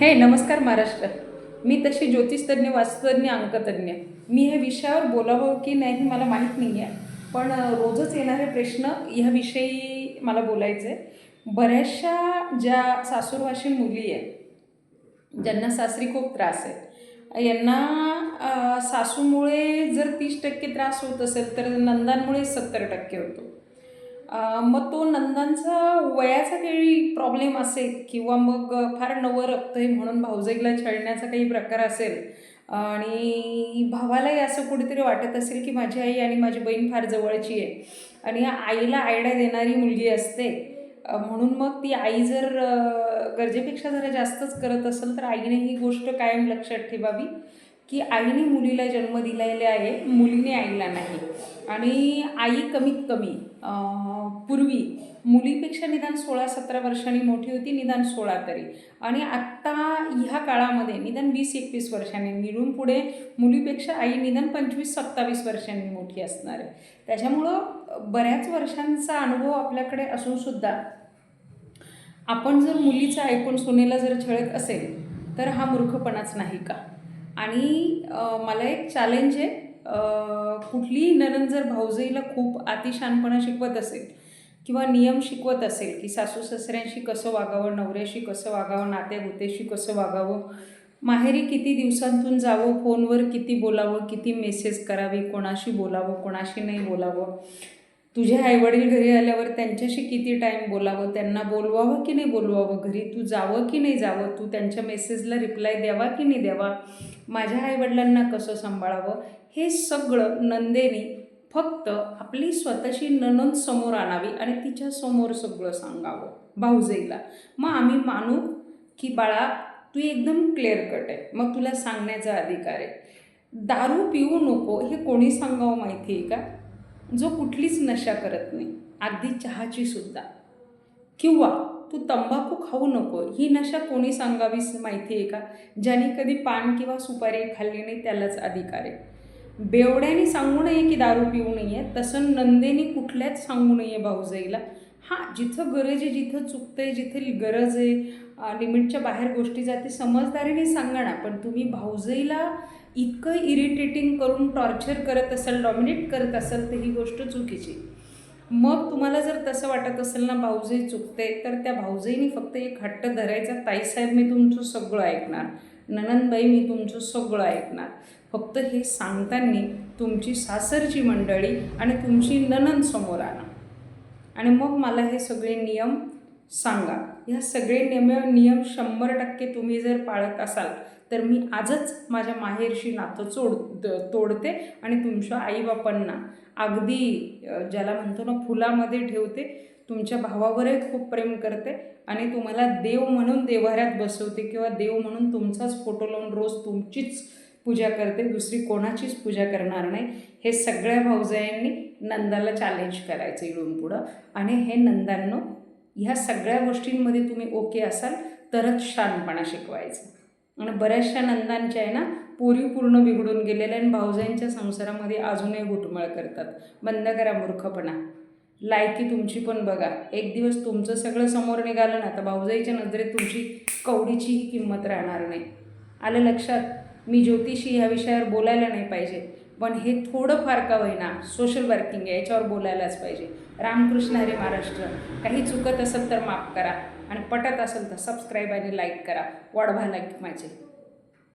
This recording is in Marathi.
हे नमस्कार महाराष्ट्र. मी तशी ज्योतिषतज्ञ वास्तुतज्ञ अंकतज्ञ. मी ह्या विषयावर बोलावं की नाही हे मला माहीत नाही आहे पण रोजच येणारे प्रश्न ह्याविषयी मला बोलायचं आहे बऱ्याचशा ज्या सासूरवाशी मुली आहे ज्यांना सासरी खूप त्रास आहे यांना सासूमुळे जर तीस टक्के त्रास होत असेल तर नंदांमुळे सत्तर टक्के होतो. मग तो नंदांचा वयाचा काही प्रॉब्लेम असेल किंवा मग फार नवरक्त आहे म्हणून भाऊजाईला छळण्याचा काही प्रकार असेल आणि भावालाही असं कुठेतरी वाटत असेल की माझी आई आणि माझी बहीण फार जवळची आहे आणि आईला आयडिया देणारी मुलगी असते म्हणून मग ती आई जर गरजेपेक्षा जरा जास्तच करत असेल तर आईने ही गोष्ट कायम लक्षात ठेवावी. की आईने मुलीला जन्म दिलेला आहे मुलीने आईला नाही. आणि आई कमीत कमी पूर्वी मुलीपेक्षा निदान सोळा सतरा वर्षांनी मोठी होती निदान सोळा तरी. आणि आत्ता ह्या काळामध्ये निदान वीस एकवीस वर्षांनी मिळून पुढे मुलीपेक्षा आई निदान पंचवीस सत्तावीस वर्षांनी मोठी असणार आहे. त्याच्यामुळं बऱ्याच वर्षांचा अनुभव आपल्याकडे असूनसुद्धा आपण जर मुलीचं ऐकून सुनेला जर छळत असेल तर हा मूर्खपणाच नाही का? आणि मला एक चॅलेंज आहे कुठलीही नणंद जर भाऊजाईला खूप अतिशानपणा शिकवत असेल किंवा नियम शिकवत असेल की सासू सासऱ्यांशी कसं वागावं नवऱ्याशी कसं वागावं नात्यागोत्याशी कसं वागावं माहेरी किती दिवसांतून जावं फोनवर किती बोलावं किती मेसेज करावे कोणाशी बोलावं कोणाशी नाही बोलावं तुझे आईवडील घरी आल्यावर त्यांच्याशी किती टाईम बोलावं? त्यांना बोलवावं की नाही बोलवावं? घरी तू जावं की नाही जावं? तू त्यांच्या मेसेजला रिप्लाय द्यावा की नाही द्यावा? माझ्या आईवडिलांना कसं सांभाळावं? हे सगळं नंदेनी फक्त आपली स्वतःची ननंद समोर आणावी आणि तिच्या समोर सगळं सांगावं भाऊजाईला मग आम्ही मानू की बाळा तू एकदम क्लिअर कट आहे. मग तुला सांगण्याचा अधिकार आहे. दारू पिऊ नको हे कोणी सांगावं माहिती आहे का? जो कुठलीच नशा करत नाही अगदी चहाची सुद्धा. किंवा तू तंबाखू खाऊ नको ही नशा कोणी सांगावीस माहिती आहे का? ज्याने कधी पान किंवा सुपारी खाल्ली नाही त्यालाच अधिकार आहे. बेवड्याने सांगू नये की दारू पिऊ नये तसं नंदेने कुठल्याच सांगू नये भाऊजाईला. हां जिथं गरज आहे जिथं आहे जिथे गरज आहे लिमिटच्या बाहेर गोष्टी जाते समजदारीने सांगा ना. पण तुम्ही भाऊजईला इतकं इरिटेटिंग करून टॉर्चर करत असाल डॉमिनेट करत असाल तर ही गोष्ट चुकीची. मग तुम्हाला जर तसं वाटत असेल ना भाऊजई चुकते तर त्या भाऊजईने फक्त एक हट्ट धरायचा. ताईसाहेब मी तुमचं सगळं ऐकणार. ननंदबाई मी तुमचं सगळं ऐकणार. फक्त हे सांगताना तुमची सासरची मंडळी आणि तुमची ननंद समोर आणा. आणि मग मला हे सगळे नियम सांगा. ह्या सगळे नियम नियम शंभर टक्के तुम्ही जर पाळत असाल तर मी आजच माझ्या माहेरशी नातं चोड तोडते आणि तुमच्या आईबापांना अगदी ज्याला म्हणतो ना फुलामध्ये ठेवते तुमच्या भावावरही खूप प्रेम करते आणि तुम्हाला देव म्हणून देवाऱ्यात बसवते किंवा देव म्हणून तुमचाच फोटो लावून रोज तुमचीच पूजा करते दुसरी कोणाचीच पूजा करणार नाही. हे सगळ्या भाऊजायांनी नंदाला चॅलेंज करायचं इडून पुढं. आणि हे नंदांनो ह्या सगळ्या गोष्टींमध्ये तुम्ही ओके असाल तरच शानपणा शिकवायचं. आणि बऱ्याचशा नंदांच्या आहे ना पोरी पूर्ण बिघडून गेलेल्या आणि भाऊजाईंच्या संसारामध्ये अजूनही घुटमळ करतात. बंद करा मूर्खपणा. लायकी तुमची पण बघा. एक दिवस तुमचं सगळं समोर निघालं ना तर भाऊजाईच्या नजरेत तुमची कवडीचीही किंमत राहणार नाही. आलं लक्षात? मी ज्योतिषी ह्या विषयावर बोलायला नाही पाहिजे. पण हे थोडं फार का होईना सोशल वर्किंग आहे याच्यावर बोलायलाच पाहिजे. रामकृष्ण हरे महाराष्ट्र. काही चुकत असेल तर माफ करा आणि पटत असेल तर सबस्क्राईब आणि लाईक करा. वाढवा लाईक माझे.